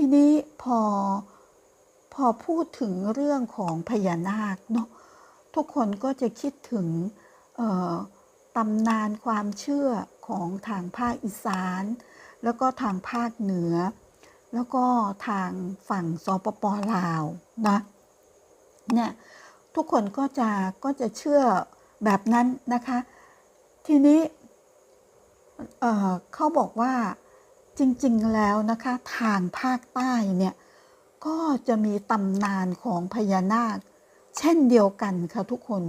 ทีนี้พอพอพูดถึงเรื่องของพญานาคเนาะทุกคนก็จะคิดถึงตำนานความเชื่อของทางภาคอีสาน แล้วก็ทางภาคเหนือ แล้วก็ทางฝั่งสปปลาวนะเนี่ยทุกคนก็จะก็จะเชื่อแบบนั้นนะคะ ทีนี้เขาบอกว่า จริงๆแล้วนะคะทางภาคใต้เนี่ยก็จะมีตำนานของพญานาค เช่นเดียวกันค่ะทุกคน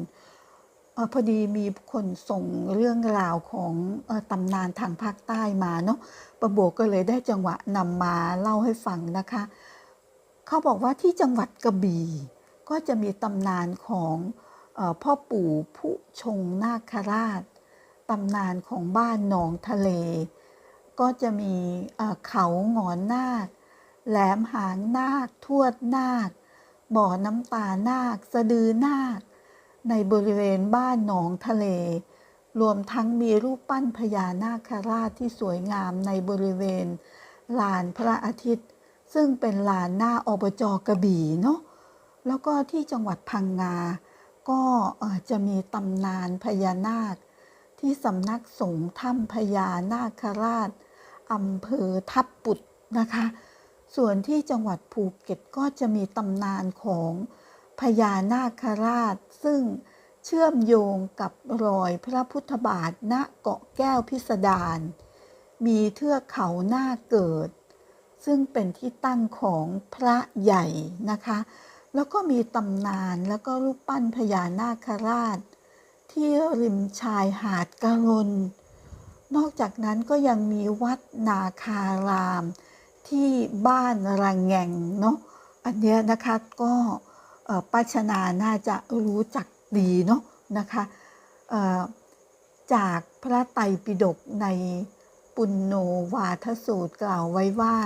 ออพอดีมีคนส่งเรื่องราวของออตำนานทางภาคใต้มาเนาะประโบก็เลยได้จังหวะนำมาเล่าให้ฟังนะคะ เขาบอกว่าที่จังหวัดกระบี่ก็จะมีตำนานของออพ่อปู่ผู้ชงนาคราช ตำนานของบ้านหนองทะเล ก็จะมีเขาหงอนนาค แหลมหางนาค ทวดนาค บ่อน้ำตานาค สะดือนาค ในบริเวณบ้านหนองทะเล รวมทั้งมีรูปปั้นพญานาคราชที่สวยงามในบริเวณลานพระอาทิตย์ ซึ่งเป็นลานหน้าอบจกระบี่เนาะ แล้วก็ที่จังหวัดพังงา ก็จะมีตำนานพญานาคที่สำนักสงฆ์ถ้ำพญานาคราช อำเภอทับปุดนะคะ ส่วนที่จังหวัดภูเก็ตก็จะมีตำนานของพญานาคราช ซึ่งเชื่อมโยงกับรอยพระพุทธบาทณเกาะแก้วพิสดารมีเทือกเขาหน้าเกิด ซึ่งเป็นที่ตั้งของพระใหญ่นะคะ แล้วก็มีตำนานแล้วก็รูปปั้นพญานาคราช ที่ริมชายหาดกะลน นอกจากนั้นก็ยังมีวัดนาคาราม ที่บ้านระแงงเนาะอันเนี้ยนะคะก็ป้าชนาน่าจะรู้จักดีเนาะนะคะจากพระไตรปิฎกในปุณโนวาทสูตรกล่าวไว้ว่า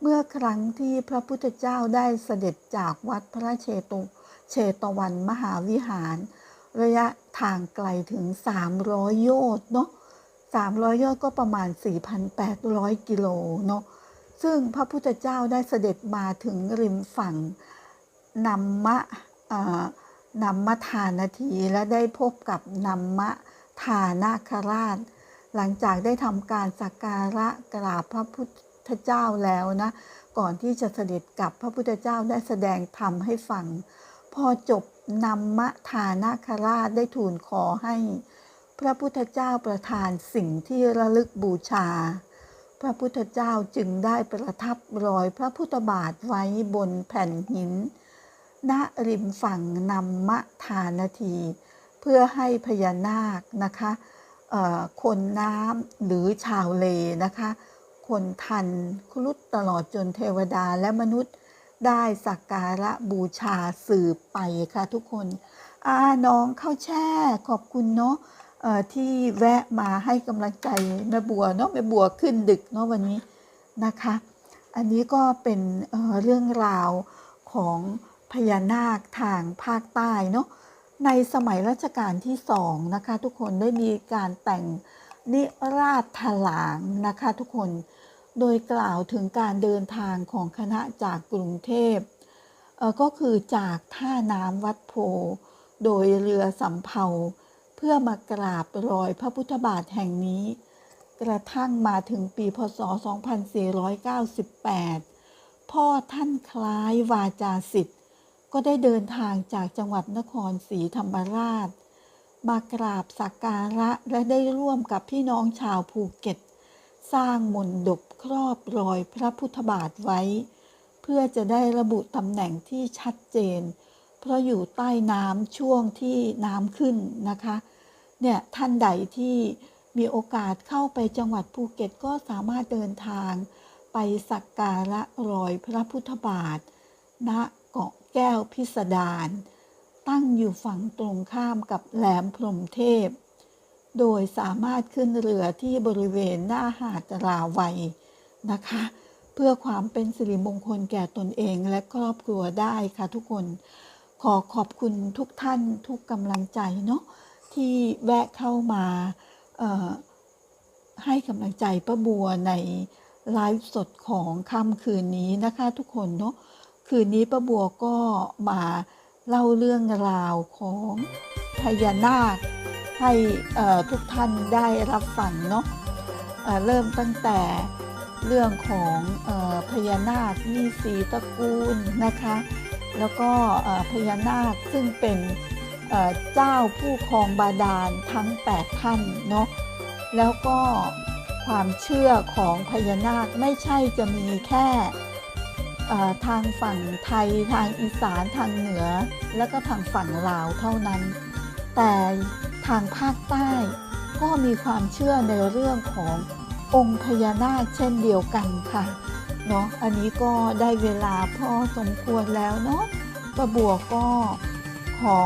เมื่อครั้งที่พระพุทธเจ้าได้เสด็จจากวัดพระเชตุเชตวันมหาวิหาร ระยะทางไกลถึง 300 โยชน์เนาะ 300ยชน์ก็ประมาณ 4,800 กิโลเนาะซึ่งพระพุทธเจ้าได้เสด็จมาถึงริมฝั่งนัมมะนัมมะทานาทีและได้พบกับนัมมะทานาคราช หลังจากได้ทำการสักการะกราบพระพุทธเจ้าแล้วนะก่อนที่จะเสด็จกลับพระพุทธเจ้าได้แสดงธรรมให้ฟัง พอจบนัมมะทานาคราชได้ทูลขอให้ พระพุทธเจ้าประทานสิ่งที่ระลึกบูชา พระพุทธเจ้าจึงได้ประทับรอยพระพุทธบาทไว้บนแผ่นหิน ณริมฝั่งนำมะทานาที เพื่อให้พญานาคนะคะคนน้ำหรือชาวเลนะคะ คนทันครุฑตลอดจนเทวดาและมนุษย์ได้สักการะบูชาสืบไปค่ะทุกคนอาน้องเข้าแช่ขอบคุณเนาะ ที่แวะมาให้กำลังใจแม่บัวเนาะแม่บัวขึ้นดึกเนาะวันนี้นะคะ อันนี้ก็เป็นเเรื่องราวของพญานาคทางภาคใต้เนาะในสมัยรัชกาลที่สองนะคะ ทุกคนได้มีการแต่งนิราชถลางนะคะ ทุกคนโดยกล่าวถึงการเดินทางของคณะจากกรุงเทพเออก็คือจากท่าน้ำวัดโพ โดยเรือสำเภา เพื่อมากราบรอยพระพุทธบาทแห่งนี้ กระทั่งมาถึงปีพศ 2498 พ่อท่านคล้ายวาจาสิทธิ์ ก็ได้เดินทางจากจังหวัดนครศรีธรรมราช มากราบสักการะและได้ร่วมกับพี่น้องชาวภูเก็ต สร้างมนดบครอบรอยพระพุทธบาทไว้ เพื่อจะได้ระบุตำแหน่งที่ชัดเจน เพราะอยู่ใต้น้ำช่วงที่น้ำขึ้นนะคะเนี่ยท่านใดที่มีโอกาสเข้าไปจังหวัดภูเก็ตก็สามารถเดินทางไปสักการะรอยพระพุทธบาท ณเกาะแก้วพิสดารตั้งอยู่ฝั่งตรงข้ามกับแหลมพรหมเทพ โดยสามารถขึ้นเรือที่บริเวณหน้าหาดราวัยนะคะ เพื่อความเป็นสิริมงคลแก่ตนเองและครอบครัวได้ค่ะทุกคน ขอขอบคุณทุกท่านทุกกำลังใจเนาะที่แวะเข้ามาให้กำลังใจป้าบัวในไลฟ์สดของค่ำคืนนี้นะคะทุกคนเนาะคืนนี้ป้าบัวก็มาเล่าเรื่องราวของพญานาคให้ทุกท่านได้รับฟังเนาะเเริ่มตั้งแต่เรื่องของอพญานาคมีสีตระกูลนะคะ แล้วก็พญานาคซึ่งเป็นเจ้าผู้ครองบาดาลทั้ง 8 ท่านเนาะแล้วก็ความเชื่อของพญานาคไม่ใช่จะมีแค่ทางฝั่งไทยทางอีสานทางเหนือ แล้วก็ทางฝั่งลาวเท่านั้น แต่ทางภาคใต้ก็มีความเชื่อในเรื่องขององค์พญานาคเช่นเดียวกันค่ะ เนาะอันนี้ก็ได้เวลาพอสมควรแล้วเนาะป้าบัวก็ขอ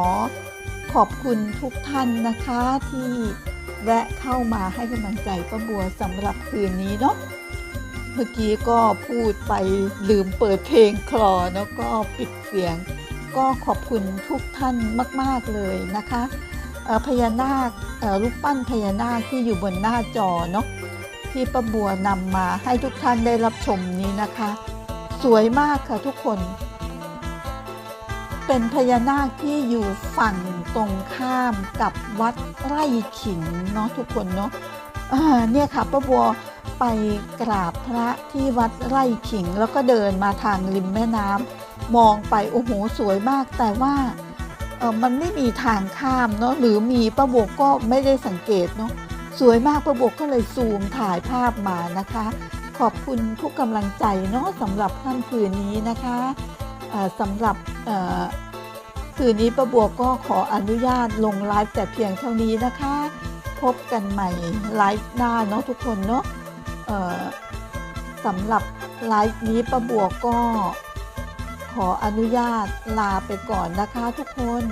ขอบคุณทุกท่านนะคะที่แวะเข้ามาให้กำลังใจป้าบัวสำหรับคืนนี้เนาะเมื่อกี้ก็พูดไปลืมเปิดเพลงคลอแล้วก็ปิดเสียง ก็ขอบคุณทุกท่านมาก ๆ เลยนะคะพญานาคเอ่อรูปปั้นพญานาคที่อยู่บนหน้าจอเนาะ ที่ป้าบัวนำมาให้ทุกท่านได้รับชมนี้นะคะ สวยมากค่ะทุกคน เป็นพญานาคที่อยู่ฝั่งตรงข้ามกับวัดไร่ขิงเนาะทุกคนเนาะเนี่ยค่ะป้าบัวไปกราบพระที่วัดไร่ขิง แล้วก็เดินมาทางริมแม่น้ำมองไปโอ้โหสวยมากแต่ว่ามันไม่มีทางข้ามเนาะหรือมีป้าบัวก็ไม่ได้สังเกตเนาะ สวยมากประบกก็เลยซูมถ่ายภาพมานะคะ ขอบคุณทุกกำลังใจเนาะสำหรับค่ำคืนนี้นะคะสำหรับคืนนี้ประบวกก็ขออนุญาตลงไลฟ์แต่เพียงเท่านี้นะคะ พบกันใหม่ไลฟ์หน้าเนาะทุกคนเนาะสำหรับไลฟ์นี้ประบวกก็ขออนุญาตลาไปก่อนนะคะทุกคน